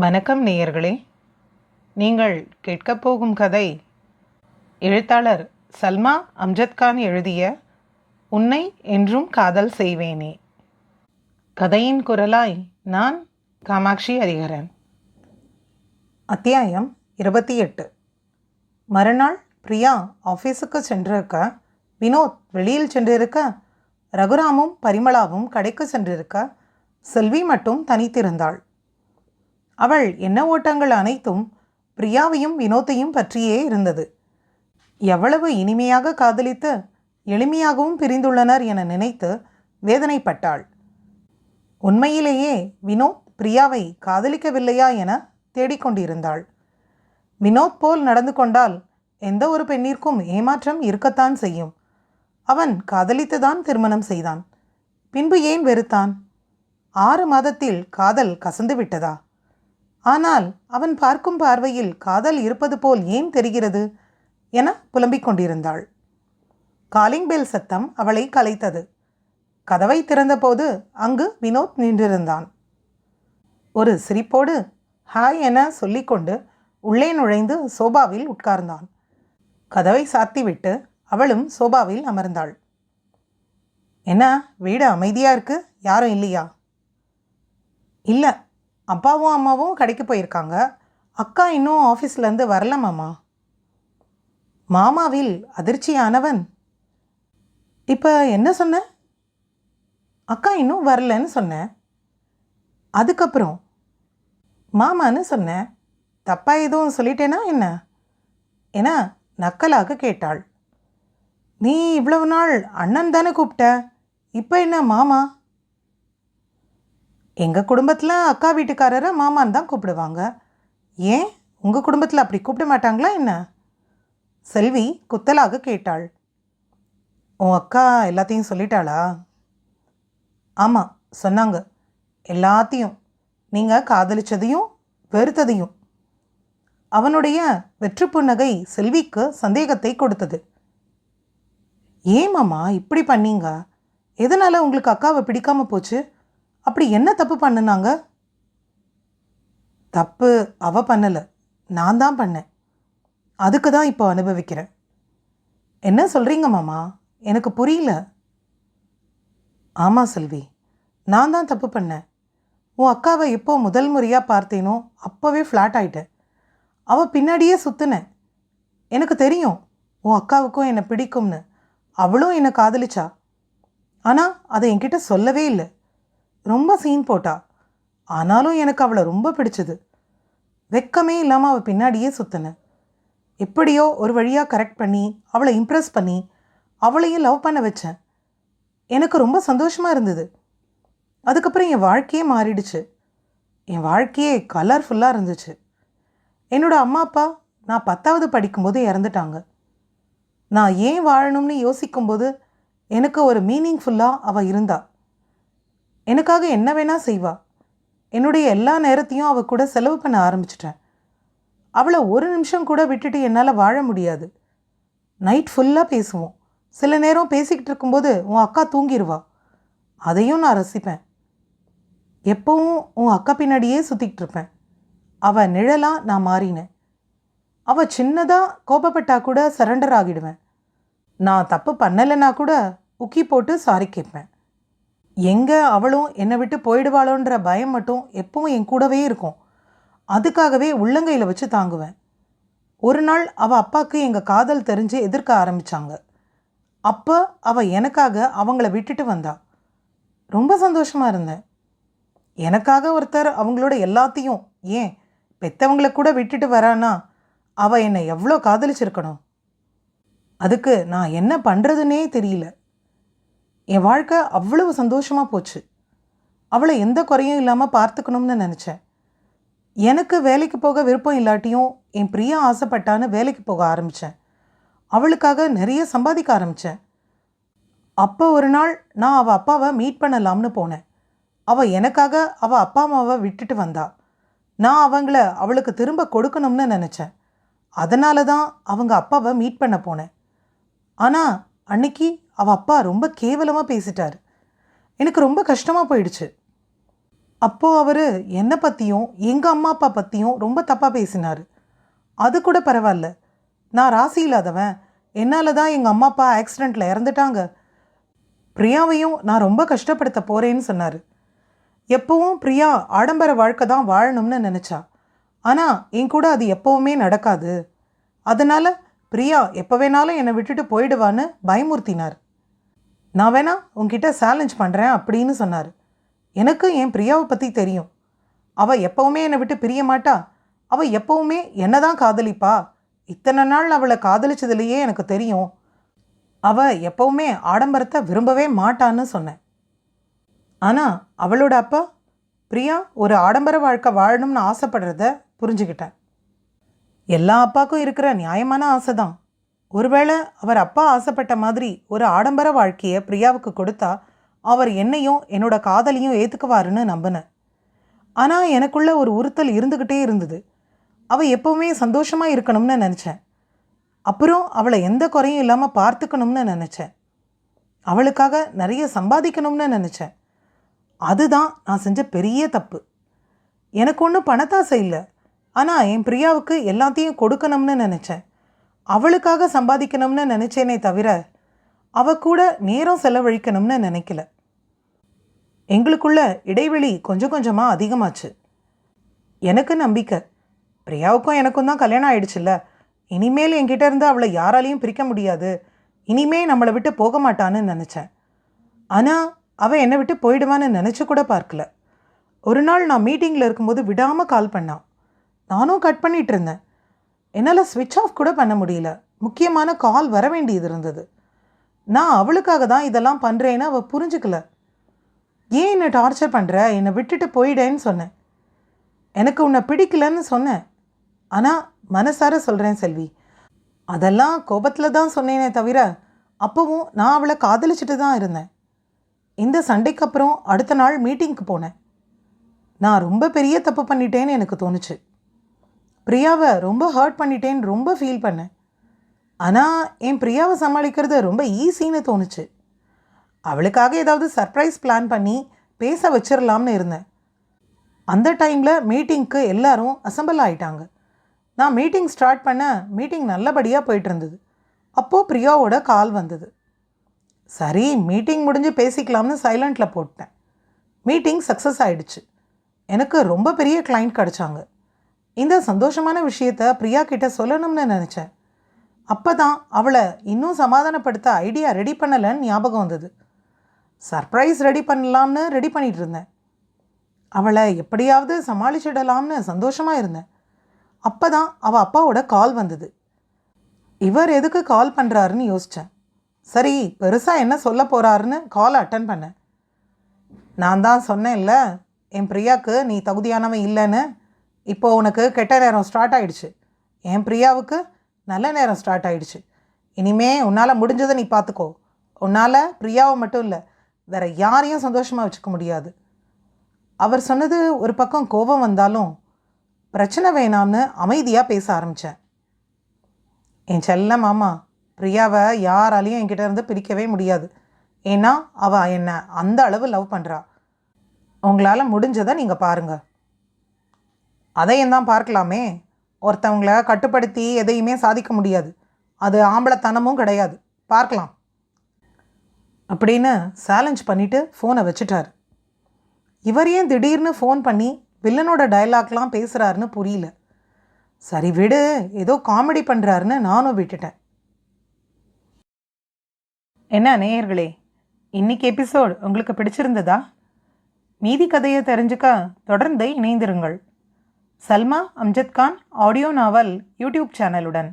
வணக்கம் நேயர்களே. நீங்கள் கேட்கப் போகும் கதை எழுத்தாளர் சல்மா அம்ஜத் கான் எழுதிய உன்னை என்றும் காதல் செய்வேனே கதையின் குரலாய் நான் காமாட்சி ஹரிஹரன். அத்தியாயம் இருபத்தி எட்டு. மறுநாள் பிரியா ஆஃபீஸுக்கு சென்றிருக்க வினோத் வெளியில் சென்றிருக்க ரகுராமும் பரிமளாவும் கடைக்கு சென்றிருக்க செல்வி மட்டும் தனித்திருந்தாள். அவள் எண்ண ஓட்டங்கள் அனைத்தும் பிரியாவையும் வினோத்தையும் பற்றியே இருந்தது. எவ்வளவு இனிமையாக காதலித்து எளிமையாகவும் பிரிந்துள்ளனர் என நினைத்து வேதனைப்பட்டாள். உண்மையிலேயே வினோத் பிரியாவை காதலிக்கவில்லையா என தேடிக்கொண்டிருந்தாள் வினோத் போல் நடந்து கொண்டால் எந்த ஒரு பெண்ணிற்கும் ஏமாற்றம் இருக்கத்தான் செய்யும். அவன் காதலித்துதான் திருமணம் செய்தான். பின்பு ஏன் வெறுத்தான்? ஆறு மாதத்தில் காதல் கசந்து விட்டதா? ஆனால் அவன் பார்க்கும் பார்வையில் காதல் இருப்பது போல் ஏன் தெரிகிறது? என புலம்பிக் கொண்டிருந்தாள். காலிங் பெல் சத்தம் அவளை கலைத்தது. கதவை திறந்தபோது அங்கு வினோத் நின்றிருந்தான். ஒரு சிரிப்போடு ஹாய் என சொல்லிக்கொண்டு உள்ளே நுழைந்து சோபாவில் உட்கார்ந்தான். கதவை சாத்திவிட்டு அவளும் சோபாவில் அமர்ந்தாள். என்ன வீடு அமைதியாக இருக்கு? யாரும் இல்லையா? இல்லை. அப்பாவும் அம்மாவும் கடைக்கு போயிருக்காங்க. அக்கா இன்னும் ஆஃபீஸ்லேருந்து வரல மாமா. மாமாவில் அதிர்ச்சியானவன். இப்போ என்ன சொன்ன? அக்கா இன்னும் வரலன்னு சொன்னேன் அதுக்கப்புறம் மாமான்னு சொன்னேன் தப்பாக எதுவும் சொல்லிட்டேனா என்ன? ஏன்னா நக்கலாக கேட்டாள். நீ இவ்வளவு நாள் அண்ணன் தானே கூப்பிட்ட. இப்போ என்ன மாமா? எங்கள் குடும்பத்தில் அக்கா வீட்டுக்காரரை மாமான்னு தான் கூப்பிடுவாங்க. ஏன்? உங்கள் குடும்பத்தில் அப்படி கூப்பிட மாட்டாங்களா என்ன? செல்வி குத்தலாக கேட்டாள். உன் அக்கா எல்லாத்தையும் சொல்லிட்டாளா? ஆமாம் சொன்னாங்க. எல்லாத்தையும். நீங்கள் காதலிச்சதையும் வெறுத்ததையும். அவனுடைய வெற்று புன்னகை செல்விக்கு சந்தேகத்தை கொடுத்தது. ஏன் இப்படி பண்ணீங்க? எதனால் உங்களுக்கு அக்காவை பிடிக்காமல் போச்சு? அப்படி என்ன தப்பு பண்ணுனாங்க? தப்பு அவ பண்ணலை. நான் தான் பண்ணேன். அதுக்கு தான் இப்போ அனுபவிக்கிறேன். என்ன சொல்கிறீங்க மாமா? எனக்கு புரியல. ஆமாம் செல்வி நான் தான் தப்பு பண்ணேன். உன் அக்காவை எப்போ முதல் முறையாக பார்த்தேனோ அப்போவே ஃப்ளாட் ஆயிட்டேன். அவள் பின்னாடியே சுற்றுனேன் எனக்கு தெரியும் உன் அக்காவுக்கும் என்னை பிடிக்கும்னு. அவளும் என்னை காதலிச்சா. ஆனால் அதை என்கிட்ட சொல்லவே இல்லை. ரொம்ப சீன் போட்டா. ஆனாலும் எனக்கு அவளை ரொம்ப பிடிச்சது. வெக்கமே இல்லாமல் அவள் பின்னாடியே சுற்றினேன் எப்படியோ ஒரு வழியாக கரெக்ட் பண்ணி அவளை இம்ப்ரெஸ் பண்ணி அவளையும் லவ் பண்ண வச்சேன். எனக்கு ரொம்ப சந்தோஷமாக இருந்தது. அதுக்கப்புறம் என் வாழ்க்கையே மாறிடுச்சு. என் வாழ்க்கையே கலர்ஃபுல்லாக இருந்துச்சு. என்னோட அம்மா அப்பா நான் பத்தாவது படிக்கும்போது இறந்துட்டாங்க. நான் ஏன் வாழணும்னு யோசிக்கும்போது எனக்கு ஒரு மீனிங்ஃபுல்லாக அவள் இருந்தாள் எனக்காக என்ன வேணால் செய்வா. என்னுடைய எல்லா நேரத்தையும் அவள் கூட செலவு பண்ண ஆரம்பிச்சிட்டேன். அவளை ஒரு நிமிஷம் கூட விட்டுட்டு என்னால் வாழ முடியாது. நைட் ஃபுல்லாக பேசுவோம். சில நேரம் பேசிக்கிட்டு இருக்கும்போது உன் அக்கா தூங்கிடுவா அதையும் நான் ரசிப்பேன். எப்பவும் உன் அக்கா பின்னாடியே சுற்றிக்கிட்டு இருப்பேன். அவள் நிழலாக நான் மாறினேன். அவள் சின்னதாக கோபப்பட்டா கூட சரண்டர் ஆகிடுவேன். நான் தப்பு பண்ணலைன்னா கூட உக்கி போட்டு சாரி கேட்பேன். எங்கே அவளும் என்னை விட்டு போயிடுவாளோன்ற பயம் மட்டும் எப்பவும் என் கூடவே இருக்கும். அதுக்காகவே உள்ளங்கையில் வச்சு தாங்குவேன். ஒரு நாள் அவள் அப்பாவுக்கு எங்கள் காதல் தெரிஞ்சு எதிர்க்க ஆரம்பித்தாங்க அப்போ அவள் எனக்காக அவங்கள விட்டுட்டு வந்தா. ரொம்ப சந்தோஷமாக இருந்தேன். எனக்காக ஒருத்தர் அவங்களோட எல்லாத்தையும் ஏன் பெற்றவங்கள கூட விட்டுட்டு வரானா? அவள் என்னை எவ்வளோ காதலிச்சிருக்கணும்? அதுக்கு நான் என்ன பண்ணுறதுனே தெரியல. என் வாழ்க்கை அவ்வளவு சந்தோஷமாக போச்சு. அவளை எந்த குறையும் இல்லாமல் பார்த்துக்கணும்னு நினச்சேன். எனக்கு வேலைக்கு போக விருப்பம் இல்லாட்டியும் என் பிரியா ஆசைப்பட்டான்னு வேலைக்கு போக ஆரம்பித்தேன் அவளுக்காக நிறைய சம்பாதிக்க ஆரம்பித்தேன் அப்போ ஒரு நாள் நான் அவள் அப்பாவை மீட் பண்ணலாம்னு போனேன். அவள் எனக்காக அவள் அப்பா அம்மாவை விட்டுட்டு வந்தா. நான் அவங்கள அவளுக்கு திரும்ப கொடுக்கணும்னு நினச்சேன். அதனால தான் அவங்க அப்பாவை மீட் பண்ண போனேன். ஆனால் அன்னைக்கு அவள் அப்பா ரொம்ப கேவலமாக பேசிட்டார். எனக்கு ரொம்ப கஷ்டமாக போயிடுச்சு. அப்போது அவர் என்னை பற்றியும் எங்கள் அம்மா அப்பா பற்றியும் ரொம்ப தப்பாக பேசினார். அது கூட பரவாயில்ல. நான் ராசி இல்லாதவன். என்னால் தான் எங்கள் அம்மா அப்பா ஆக்சிடெண்ட்டில் இறந்துட்டாங்க. பிரியாவையும் நான் ரொம்ப கஷ்டப்படுத்த போகிறேன்னு சொன்னார். எப்போவும் பிரியா ஆடம்பர வாழ்க்கை தான் வாழணும்னு நினச்சா. ஆனால் என் கூட அது எப்போவுமே நடக்காது. அதனால் பிரியா எப்போ வேணாலும் என்னை விட்டுட்டு போயிடுவான்னு பயமுறுத்தினார். நான் வேணா உங்ககிட்ட சேலஞ்ச் பண்ணுறேன் அப்படின்னு சொன்னார். எனக்கு என் பிரியாவை பற்றி தெரியும். அவள் எப்போவுமே என்னை விட்டு பிரிய மாட்டா. அவள் எப்போவுமே என்ன தான் காதலிப்பா. இத்தனை நாள் அவளை காதலிச்சதுலேயே எனக்கு தெரியும். அவள் எப்போவுமே ஆடம்பரத்தை விரும்பவே மாட்டான்னு சொன்னேன். ஆனால் அவளோட அப்பா பிரியா ஒரு ஆடம்பர வாழ்க்கை வாழணும்னு ஆசைப்படுறத புரிஞ்சுக்கிட்டேன். எல்லா அப்பாவுக்கும் இருக்கிற நியாயமான ஆசை தான் ஒருவேளை அவர் அப்பா ஆசைப்பட்ட மாதிரி ஒரு ஆடம்பர வாழ்க்கையை பிரியாவுக்கு கொடுத்தா அவர் என்னையும் என்னோட காதலையும் ஏற்றுக்குவாருன்னு நம்பினேன். ஆனால் எனக்குள்ள ஒரு உறுத்தல் இருந்துக்கிட்டே இருந்தது. அவள் எப்போவுமே சந்தோஷமாக இருக்கணும்னு நினச்சேன். அப்புறம் அவளை எந்த குறையும் இல்லாமல் பார்த்துக்கணும்னு நினச்சேன். அவளுக்காக நிறைய சம்பாதிக்கணும்னு நினச்சேன். அதுதான் நான் செஞ்ச பெரிய தப்பு. எனக்கு ஒன்றும் பணத்தாசை இல்லை. ஆனால் என் பிரியாவுக்கு எல்லாத்தையும் கொடுக்கணும்னு நினச்சேன். அவளுக்காக சம்பாதிக்கணும்னு நினச்சேனே தவிர அவ கூட நேரம் செலவழிக்கணும்னு நினைக்கல. எங்களுக்குள்ள இடைவெளி கொஞ்சம் கொஞ்சமாக அதிகமாச்சு. எனக்கு நம்பிக்கை. பிரியாவுக்கும் எனக்கும் தான் கல்யாணம் ஆயிடுச்சுல்ல. இனிமேல் என்கிட்ட இருந்து அவளை யாராலையும் பிரிக்க முடியாது. இனிமே நம்மளை விட்டு போக மாட்டான்னு நினச்சேன். ஆனால் அவள் என்னை விட்டு போயிடுவான்னு நினச்சி கூட பார்க்கல. ஒரு நாள் நான் மீட்டிங்கில் இருக்கும்போது விடாமல் கால் பண்ணான் நானும் கட் பண்ணிகிட்டு இருந்தேன். என்னால் ஸ்விட்ச் ஆஃப் கூட பண்ண முடியல. முக்கியமான கால் வர வேண்டியது இருந்தது. நான் அவளுக்காக தான் இதெல்லாம் பண்ணுறேன்னு அவள் புரிஞ்சுக்கல. ஏன் என்னை டார்ச்சர் பண்ணுற என்னை விட்டுட்டு போயிடேன்னு சொன்னேன். எனக்கு உன்னை பிடிக்கலன்னு சொன்னேன். ஆனால் மனசார சொல்கிறேன் செல்வி. அதெல்லாம் கோபத்தில் தான் சொன்னேனே தவிர அப்போவும் நான் அவளை காதலிச்சுட்டு தான் இருந்தேன். இந்த சண்டைக்கு அப்புறம் அடுத்த நாள் மீட்டிங்க்கு போனேன். நான் ரொம்ப பெரிய தப்பு பண்ணிட்டேன்னு எனக்கு தோணுச்சு. பிரியாவை ரொம்ப ஹர்ட் பண்ணிட்டேன்னு ரொம்ப ஃபீல் பண்ணேன். ஆனால் என் பிரியாவை சமாளிக்கிறது ரொம்ப ஈஸின்னு தோணுச்சு. அவளுக்காக ஏதாவது சர்ப்ரைஸ் பிளான் பண்ணி பேச வச்சிடலாம்னு இருந்தேன். அந்த டைமில் மீட்டிங்க்கு எல்லாரும் அசம்பிள் ஆயிட்டாங்க. நான் மீட்டிங் ஸ்டார்ட் பண்ண மீட்டிங் நல்லபடியாக போயிட்டு இருந்தது. அப்போது பிரியாவோட கால் வந்தது. சரி மீட்டிங் முடிஞ்சு பேசிக்கலாம்னு சைலண்டில் போட்டேன். மீட்டிங் சக்ஸஸ் ஆயிடுச்சு. எனக்கு ரொம்ப பெரிய கிளைண்ட் கிடச்சாங்க. இந்த சந்தோஷமான விஷயத்த பிரியா கிட்ட சொல்லணும்னு நினச்சேன். அப்போ தான் அவளை இன்னும் சமாதானப்படுத்த ஐடியா ரெடி பண்ணலைன்னு ஞாபகம் வந்தது. சர்ப்ரைஸ் ரெடி பண்ணலாம்னு ரெடி பண்ணிகிட்டு இருந்தேன். அவளை எப்படியாவது சமாளிச்சிடலாம்னு சந்தோஷமாக இருந்தேன். அப்போ தான் அவள் அப்பாவோட கால் வந்தது. இவர் எதுக்கு கால் பண்ணுறாருன்னு யோசித்தேன் சரி பெருசாக என்ன சொல்ல போகிறாருன்னு கால் அட்டன் பண்ணேன். நான் தான் சொன்னேன்ல என் பிரியாவுக்கு நீ தகுதியானவன் இல்லைன்னு. இப்போ உனக்கு கெட்ட நேரம் ஸ்டார்ட் ஆகிடுச்சு என் பிரியாவுக்கு நல்ல நேரம் ஸ்டார்ட் ஆகிடுச்சு இனிமே உன்னால் முடிஞ்சதை நீ பார்த்துக்கோ உன்னால் பிரியாவை மட்டும் இல்லை வேற யாரையும் சந்தோஷமாக வச்சுக்க முடியாது. அவர் சொன்னது ஒரு பக்கம் கோபம் வந்தாலும் பிரச்சனை வேணாம்னு அமைதியாக பேச ஆரம்பித்தேன் என் செல்ல மாமா பிரியாவை யாராலையும் என்கிட்ட இருந்து பிரிக்கவே முடியாது. ஏன்னா அவள் என்னை அந்த அளவு லவ் பண்ணுறா உங்களால் முடிஞ்சதை நீங்கள் பாருங்கள் அதையும் தான் பார்க்கலாமே. ஒருத்தவங்கள கட்டுப்படுத்தி எதையுமே சாதிக்க முடியாது. அது ஆம்பளைத்தனமும் கிடையாது. பார்க்கலாம். அப்படின்னு சேலஞ்ச் பண்ணிவிட்டு ஃபோனை வச்சுட்டார். இவர் ஏன் திடீர்னு ஃபோன் பண்ணி வில்லனோட டயலாக்லாம் பேசுகிறாருன்னு புரியல. சரி விடு ஏதோ காமெடி பண்ணுறாருன்னு நானும் விட்டுட்டேன். என்ன நேயர்களே இன்னைக்கு எபிசோட் உங்களுக்கு பிடிச்சிருந்ததா? மீதி கதையை தெரிஞ்சுக்க தொடர்ந்து இணைந்திருங்கள். Salma Amjad Khan audio novel YouTube சேனலுடன்.